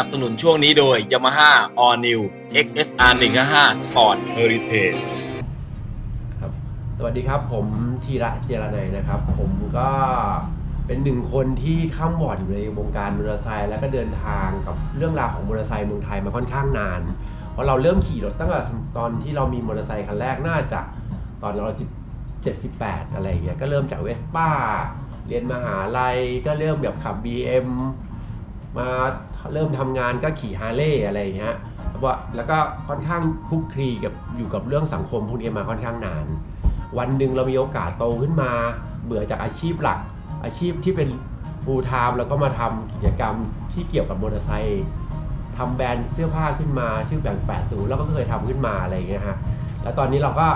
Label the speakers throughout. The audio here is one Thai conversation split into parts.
Speaker 1: นับสนุนช่วงนี้โดย Yamaha All New XSR 155 Sport Heritage
Speaker 2: ครับสวัสดีครับผมธีระเจรนัยนะครับ ผมก็เป็นหนึ่งคนที่ข้ามบอร์ดอยู่ในวงการมอเตอร์ไซค์แล้วก็เดินทางกับเรื่องราวของมอเตอร์ไซค์เมืองไทยมาค่อนข้างนาน เพราะเราเริ่มขี่รถตั้งแต่ตอนที่เรามีมอเตอร์ไซค์คันแรกน่าจะตอนเราเจ็ดสิบแปดอะไรอย่างเงี้ยก็เริ่มจากเวสป้าเรียนมหาลัยก็เริ่มแบบขับ BM มาเริ่มทำงานก็ขี่ฮาร์เลย์อะไรอย่างเงี้ยวก็แล้วก็ค่อนข้างคุกคลีกับอยู่กับเรื่องสังคมพวกนี้มาค่อนข้างนาน วันหนึ่งเรามีโอกาสโตขึ้นมา เบื่อจากอาชีพหลัก อาชีพที่เป็น full time แล้วก็มาทำกิจกรรมที่เกี่ยวกับมอเตอร์ไซค์ทำแบรนด์เสื้อผ้าขึ้นมา ชื่อแบงค์80 แล้วก็เคยทำขึ้นมาอะไรอย่างเงี้ยฮะแล้วตอนนี้เราก็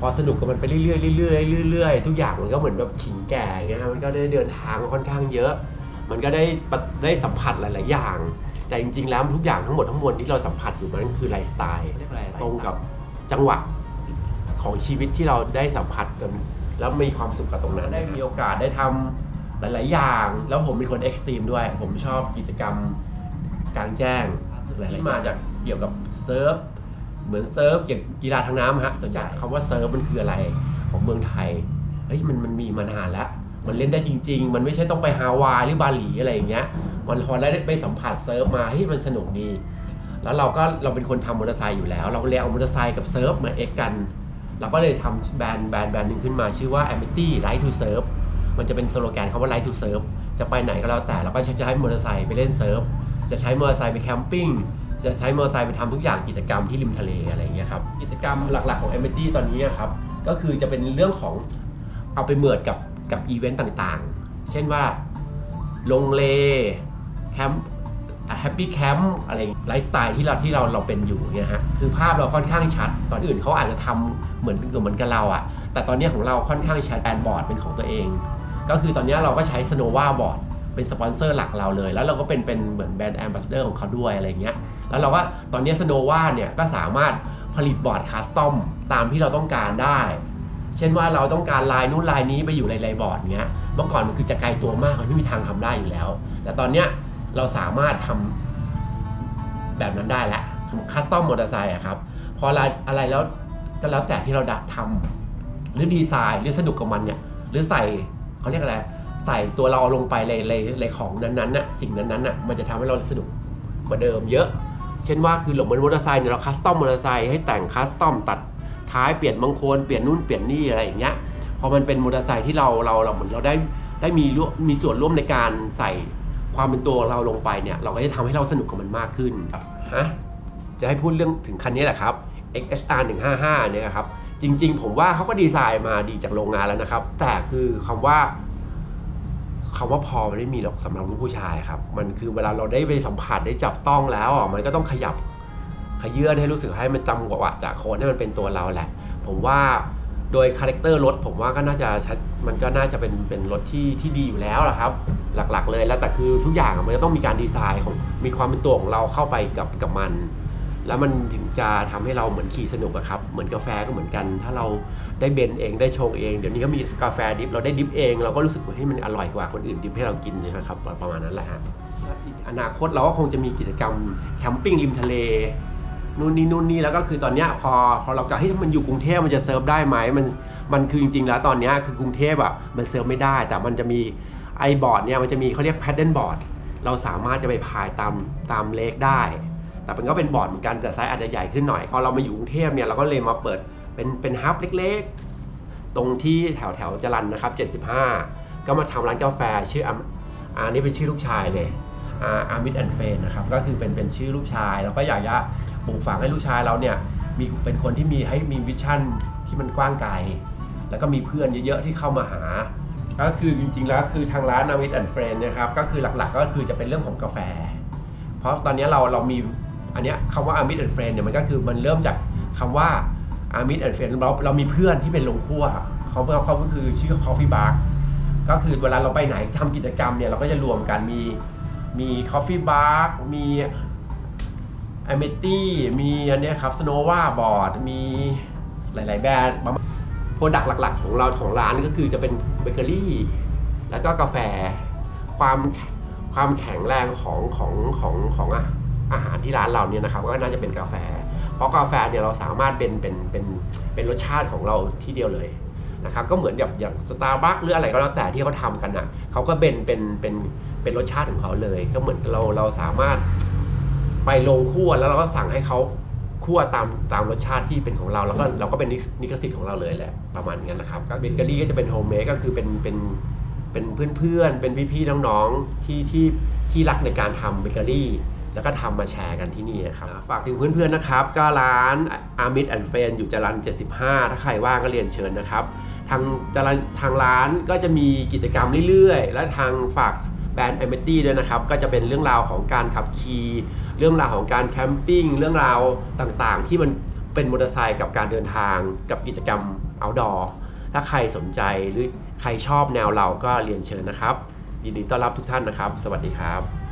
Speaker 2: พอสนุกกับมันไปเรื่อยๆเรื่อยๆเรื่อยๆทุกอย่างมันก็เหมือนแบบขิงแก่เงี้ยฮะมันก็ได้เดินทางมาค่อนข้างเยอะ มันก็ได้ปะได้สัมผัสหลาย ๆ อย่าง แต่จริง ๆ แล้วทุกอย่างทั้งหมดทั้งมวลที่เราสัมผัสอยู่มันคือไลฟ์สไตล์ตรงกับจังหวะของชีวิตที่เราได้สัมผัสกันแล้วมีความสุขกับตรงนั้นได้มีโอกาสได้ทำหลาย ๆ อย่าง แล้วผมเป็นคนเอ็กซ์ตรีมด้วย ผมชอบกิจกรรมกลางแจ้งหลาย ๆ มาจากเกี่ยวกับเซิร์ฟเหมือนเซิร์ฟเกี่ยวกับกีฬาทางน้ำฮะสนใจคำว่าเซิร์ฟมันคืออะไรของเมืองไทยเฮ้ยมันมันมีมานานแล้ว มันเล่นได้จริง ๆ มันไม่ใช่ต้องไปฮาวายหรือบาหลีอะไรอย่างเงี้ย มันพอได้ไปสัมผัสเซิร์ฟมาเฮ้ยมันสนุกดี แล้วเราก็เราเป็นคนทำมอเตอร์ไซค์อยู่แล้ว เราก็เลยเอามอเตอร์ไซค์กับเซิร์ฟมาเอ็กกัน เราก็เลยทำแบรนด์แบรนด์แบรนด์หนึ่งขึ้นมาชื่อว่า Amity Light to Serve มันจะเป็นสโลแกนคำว่า Light to Serve จะไปไหนก็แล้วแต่เราก็จะใช้มอเตอร์ไซค์ไปเล่นเซิร์ฟ จะใช้มอเตอร์ไซค์ไปแคมปิ้งจะใช้มอเตอร์ไซค์ไปทำทุกอย่างกิจกรรมที่ริมทะเลอะไรอย่างเงี้ยครับกิจกรรมหลักๆของ Amity ตอนนี้ครับก็คือจะเป็นเรื่องของเอาไปเมิดกับ กับอีเวนต์ต่างๆ เช่นว่าลงเลแคมป์แฮปปี้แคมป์อะไรไลฟ์สไตล์ที่เราที่เราเราเป็นอยู่เนี่ยฮะคือภาพเราค่อนข้างชัด ตอนอื่นเขาอาจจะทำเหมือนเหมือนกับเราอะแต่ตอนนี้ของเราค่อนข้างชัดแบรนด์บอร์ดเป็นของตัวเอง ก็คือตอนนี้เราก็ใช้ Snova บอร์ดเป็นสปอนเซอร์หลักเราเลย แล้วเราก็เป็นเป็นเหมือนแบรนด์แอมบาสเดอร์ของเขาด้วยอะไรเงี้ยแล้วเราก็ตอนนี้ Snova เนี่ยก็สามารถผลิตบอร์ดคัสตอมตามที่เราต้องการได้ เช่นว่าเราต้องการลายนู้นลายนี้ไปอยู่ในลายบอร์ดเงี้ย เมื่อก่อนมันคือจะไกลตัวมากมันไม่มีทางทำได้อยู่แล้ว แต่ตอนเนี้ยเราสามารถทำแบบนั้นได้แล้วคัสตอมมอเตอร์ไซค์อะครับ พออะไรอะไรแล้วก็แล้วแต่ที่เราดัดทำหรือดีไซน์หรือสนุกกับมันเนี่ย หรือใส่เขาเรียกอะไร ใส่ตัวเราลงไปในในในของนั้นๆน่ะสิ่งนั้นๆน่ะมันจะทำให้เราสนุกกว่าเดิมเยอะ เช่นว่าคือหลงบนมอเตอร์ไซค์เนี่ยเราคัสตอมมอเตอร์ไซค์ให้แต่งคัสตอมตัด ท้ายเปลี่ยนบางโคนเปลี่ยนนู่นเปลี่ยนนี่อะไรอย่างเงี้ยพอมันเป็นมอเตอร์ไซค์ที่เราเราเราเหมือนเราได้ได้มีร่วมมีส่วนร่วมในการใส่ความเป็นตัวเราลงไปเนี่ย เราก็จะทำให้เราสนุกกับมันมากขึ้นฮะจะให้พูดเรื่องถึงคันนี้แหละครับ XSR 155เนี่ยครับ จริง ๆ ผมว่าเขาก็ดีไซน์มาดีจากโรงงานแล้วนะครับ แต่คือคำว่าคำว่าพอมันไม่มีหรอกสำหรับลูกผู้ชายครับ มันคือเวลาเราได้ไปสัมผัสได้จับต้องแล้วอะมันก็ต้องขยับ ขยื่นให้รู้สึกให้มันจำกว่าจากโคนให้มันเป็นตัวเราแหละ ผมว่าโดยคาแรคเตอร์รถผมว่าก็น่าจะชัดมันก็น่าจะเป็นเป็นรถที่ที่ดีอยู่แล้วละครับ หลักๆ เลยแล้วแต่คือทุกอย่างมันก็ต้องมีการดีไซน์ของมีความเป็นตัวของเราเข้าไปกับกับมัน แล้วมันถึงจะทำให้เราเหมือนขี่สนุกอะครับ เหมือนกาแฟก็เหมือนกัน ถ้าเราได้เบนเองได้ชงเอง เดี๋ยวนี้ก็มีกาแฟดิฟเราได้ดิฟเองเราก็รู้สึกว่าให้มันอร่อยกว่าคนอื่นดิฟให้เรากินนะครับประมาณนั้นแหละฮะอนาคตเราก็คงจะมีกิจกรรมแคมปิ้งริมทะเล นู่นนี่นู่นนี่แล้วก็คือตอนเนี้ยพอพอเราจะให้มันอยู่กรุงเทพมันจะเซิร์ฟได้ไหมมันมันคือจริงๆแล้วตอนเนี้ยคือกรุงเทพอะมันเซิร์ฟไม่ได้ แต่มันจะมีไอบอร์ดเนี่ยมันจะมีเขาเรียกแพดเดิลบอร์ดเราสามารถจะไปพายตามตามเลกได้ แต่มันก็เป็นบอร์ดเหมือนกันแต่ไซส์อาจจะใหญ่ขึ้นหน่อย พอเรามาอยู่กรุงเทพเนี่ยเราก็เลยมาเปิดเป็นเป็นฮับเล็กๆ ตรงที่แถวแถวจรันนะครับ 75 ก็มาทำร้านกาแฟชื่ออันนี้เป็นชื่อลูกชายเลย อาร์มิดแอนเฟนนะครับก็คือเป็นเป็นชื่อลูกชายเราก็อยากจะปลูกฝังให้ลูกชายเราเนี่ยมีเป็นคนที่มีให้มีวิชั่นที่มันกว้างไกล แล้วก็มีเพื่อนเยอะๆที่เข้ามาหา ก็คือจริงๆแล้วคือทางร้านนาวิดแอนเฟนนะครับก็คือหลักๆก็คือจะเป็นเรื่องของกาแฟ เพราะตอนนี้เราเรามีอันเนี้ยคำว่า Armit and Friend เนี่ยมันก็คือมันเริ่มจากคำว่า Armit and Friend เราเรามีเพื่อนที่เป็นลงขั้วเขาเขาก็คือชื่อ Coffee Bar ก็คือเวลาเราไปไหนทำกิจกรรมเนี่ยเราก็จะรวมกันมี มี Coffee Bar มี a m e t y มีอันเนี้ยครับ Snova Board มีหลาย ๆ แบรนด์โปรดักต์หลัก ๆ ของเราของร้านก็คือจะเป็นเบเกอรี่ แล้วก็กาแฟความความแข็งแรงของของของของอาอาหารที่ร้านเราเนี่ยนะครับก็น่าจะเป็นกาแฟ เพราะกาแฟเนี่ยเราสามารถเป็นเป็นเป็นเป็นรสชาติของเราที่เดียวเลยนะครับก็เหมือนแบบอย่างสตาร์บัคหรืออะไรก็แล้วแต่ที่เขาทำกันอะ เขาก็เป็นเป็นเป็นเป็นรสชาติของเขาเลย ก็เหมือนเราเราสามารถไปลงคั่วแล้วเราก็สั่งให้เขาคั่วตามตามรสชาติที่เป็นของเรา แล้วก็เราก็เป็นนิสนิกสิทธิ์ของเราเลยแหละประมาณนี้นะครับก็เบเกอรี่ก็จะเป็นโฮมเมดก็คือเป็นเป็นเป็นเพื่อนๆ เป็นพี่ๆ น้องๆ ที่ที่ที่รักในการทำเบเกอรี่ แล้วก็ทำมาแชร์กันที่นี่นะครับ ฝากถึงเพื่อนๆ นะครับ ก็ร้านอามิดแอนเฟนอยู่จรัน75 ถ้าใครว่างก็เรียนเชิญนะครับ ทางจรันทางร้านก็จะมีกิจกรรมเรื่อยๆ และทางฝากแบรนด์ a m ม t y ด้วยนะครับ ก็จะเป็นเรื่องราวของการขับขี่เรื่องราวของการแคมปิ้งเรื่องราวต่างๆ ที่มันเป็นมอเตอร์ไซค์กับการเดินทางกับกิจกรรม outdoor ถ้าใครสนใจหรือใครชอบแนวเราก็เรียนเชิญนะครับ ยินดีต้อนรับทุกท่านนะครับ สวัสดีครับ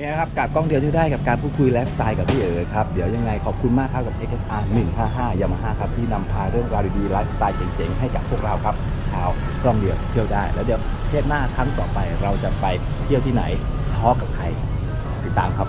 Speaker 3: เนี่ยครับกับกล้องเดียวที่ได้กับการพูดคุยไลฟ์สไตล์กับพี่เอ๋ครับ เดี๋ยวยังไงขอบคุณมากครับกับ XSR 155 Yamaha ครับ ที่นำพาเรื่องราวดีๆไลฟ์สไตล์เจ๋งๆ ให้กับพวกเราครับ ชาวกล้องเดียวเที่ยวได้ แล้วเดี๋ยวเทปหน้าครั้งต่อไปเราจะไปเที่ยวที่ไหนทอกับใครติดตามครับ